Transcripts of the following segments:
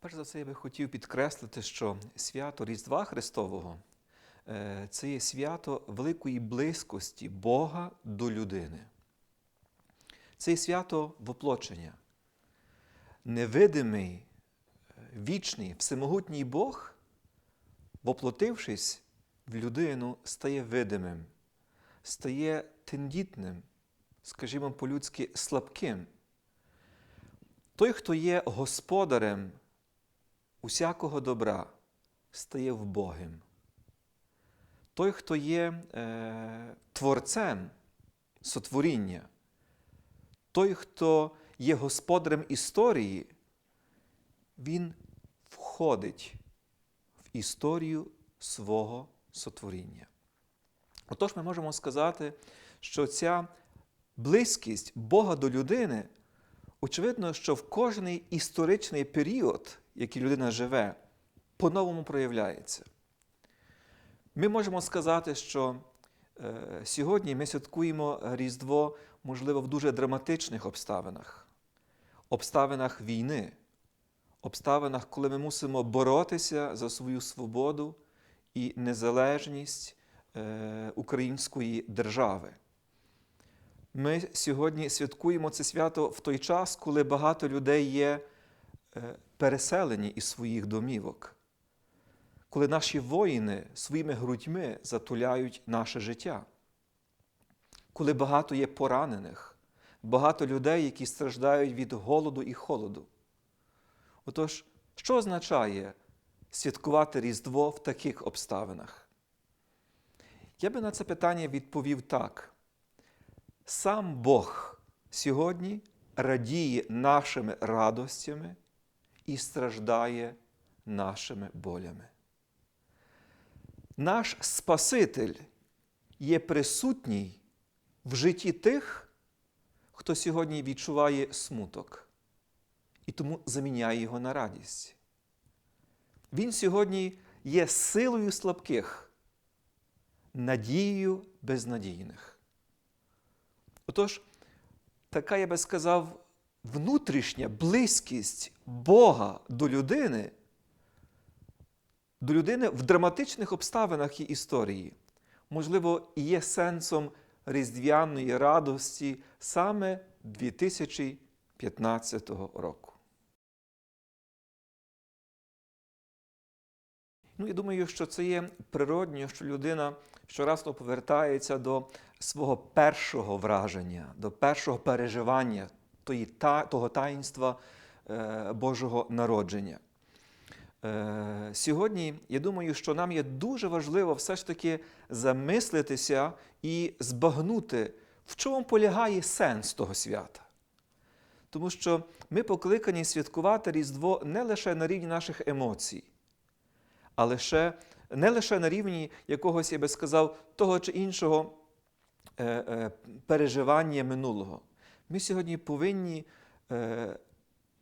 Перш за все, я би хотів підкреслити, що свято Різдва Христового е, це є свято великої близькості Бога до людини. Це є свято воплочення. Невидимий, е, вічний, всемогутній Бог, воплотившись в людину, стає видимим, стає тендітним, скажімо по-людськи, слабким. Той, хто є господарем усякого добра, стає вбогим. Той, хто є е, творцем сотворіння, той, хто є господарем історії, він входить в історію свого сотворіння. Отож, ми можемо сказати, що ця близькість Бога до людини, очевидно, що в кожний історичний період, який людина живе, по-новому проявляється. Ми можемо сказати, що е, сьогодні ми святкуємо Різдво, можливо, в дуже драматичних обставинах, обставинах війни, обставинах, коли ми мусимо боротися за свою свободу і незалежність е, української держави. Ми сьогодні святкуємо це свято в той час, коли багато людей є е, переселені із своїх домівок, коли наші воїни своїми грудьми затуляють наше життя, коли багато є поранених, багато людей, які страждають від голоду і холоду. Отож, що означає святкувати Різдво в таких обставинах? Я би на це питання відповів так. Сам Бог сьогодні радіє нашими радостями і страждає нашими болями. Наш Спаситель є присутній в житті тих, хто сьогодні відчуває смуток і тому заміняє його на радість. Він сьогодні є силою слабких, надією безнадійних. Отож, така, я би сказав, внутрішня близькість Бога до людини, до людини в драматичних обставинах і історії, можливо, і є сенсом різдвяної радості саме 2015 року. Ну, я думаю, що це є природньо, що людина щораз повертається до свого першого враження, до першого переживання тої, та, того таїнства е, Божого народження. Е, сьогодні я думаю, що нам є дуже важливо все ж таки замислитися і збагнути, в чому полягає сенс того свята. Тому що ми покликані святкувати Різдво не лише на рівні наших емоцій, а лише, не лише на рівні якогось, я би сказав, того чи іншого е, е, переживання минулого. Ми сьогодні повинні е,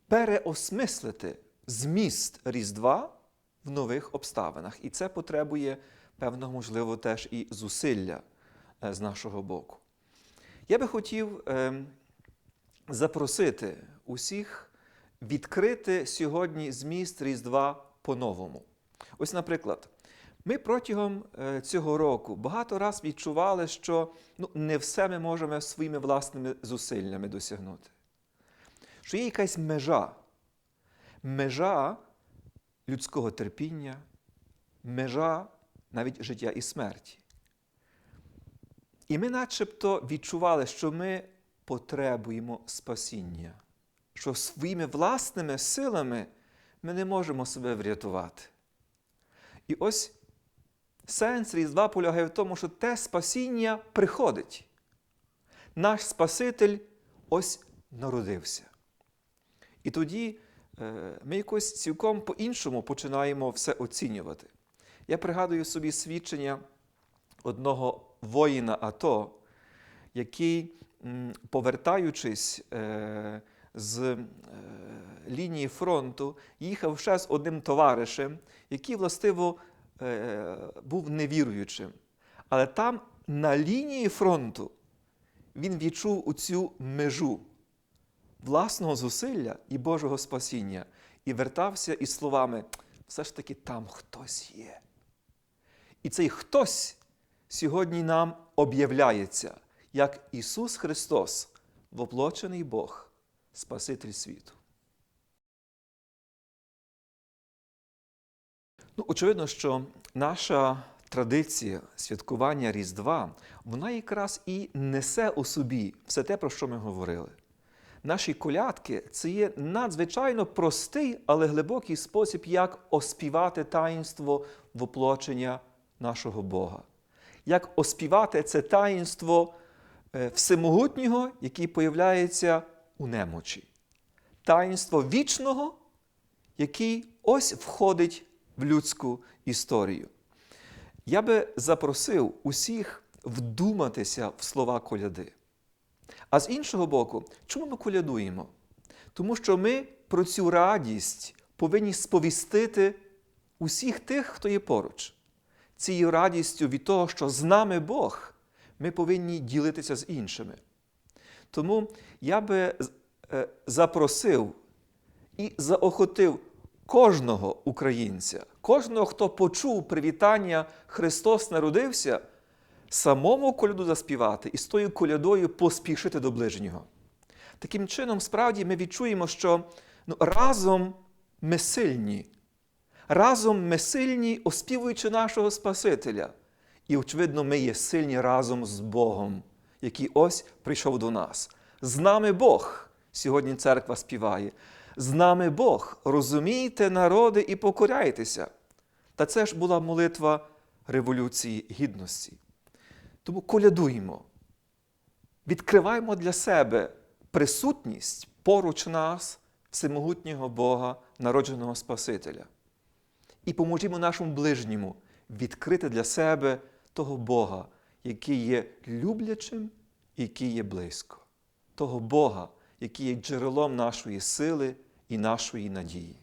переосмислити зміст Різдва в нових обставинах. І це потребує певного, можливо, теж і зусилля е, з нашого боку. Я би хотів е, запросити усіх відкрити сьогодні зміст Різдва по-новому. Ось, наприклад, ми протягом е, цього року багато раз відчували, що ну, не все ми можемо своїми власними зусиллями досягнути. Що є якась межа, межа людського терпіння, межа навіть життя і смерті. І ми начебто відчували, що ми потребуємо спасіння, що своїми власними силами ми не можемо себе врятувати. І ось сенс Різдва полягає в тому, що те спасіння приходить. Наш Спаситель ось народився. І тоді е, ми якось цілком по-іншому починаємо все оцінювати. Я пригадую собі свідчення одного воїна АТО, який, повертаючись е, з е, лінії фронту, їхав ще з одним товаришем, який, властиво, був невіруючим. Але там, на лінії фронту, він відчув оцю межу власного зусилля і Божого спасіння. І вертався із словами: все ж таки там хтось є. І цей хтось сьогодні нам об'являється, як Ісус Христос, воплочений Бог, Спаситель світу. Ну, очевидно, що наша традиція святкування Різдва, вона якраз і несе у собі все те, про що ми говорили. Наші колядки це є надзвичайно простий, але глибокий спосіб, як оспівати таїнство воплочення нашого Бога. Як оспівати це таїнство е, всемогутнього, який появляється у немочі. Таїнство вічного, який ось входить в людську історію. Я би запросив усіх вдуматися в слова коляди. А з іншого боку, чому ми колядуємо? Тому що ми про цю радість повинні сповістити усіх тих, хто є поруч. Цією радістю від того, що з нами Бог, ми повинні ділитися з іншими. Тому я би е, запросив і заохотив кожного українця, кожного, хто почув привітання Христос народився, самому коляду заспівати і з тою колядою поспішити до ближнього. Таким чином, справді, ми відчуємо, що ну, разом ми сильні, разом ми сильні, оспівуючи нашого Спасителя. І, очевидно, ми є сильні разом з Богом, який ось прийшов до нас. З нами Бог, сьогодні церква співає. З нами Бог, розумійте, народи, і покоряйтеся. Та це ж була молитва Революції Гідності. Тому колядуємо, відкриваємо для себе присутність поруч нас, всемогутнього Бога, народженого Спасителя. І поможімо нашому ближньому відкрити для себе того Бога, який є люблячим який є близько, того Бога, який є джерелом нашої сили і нашої надії.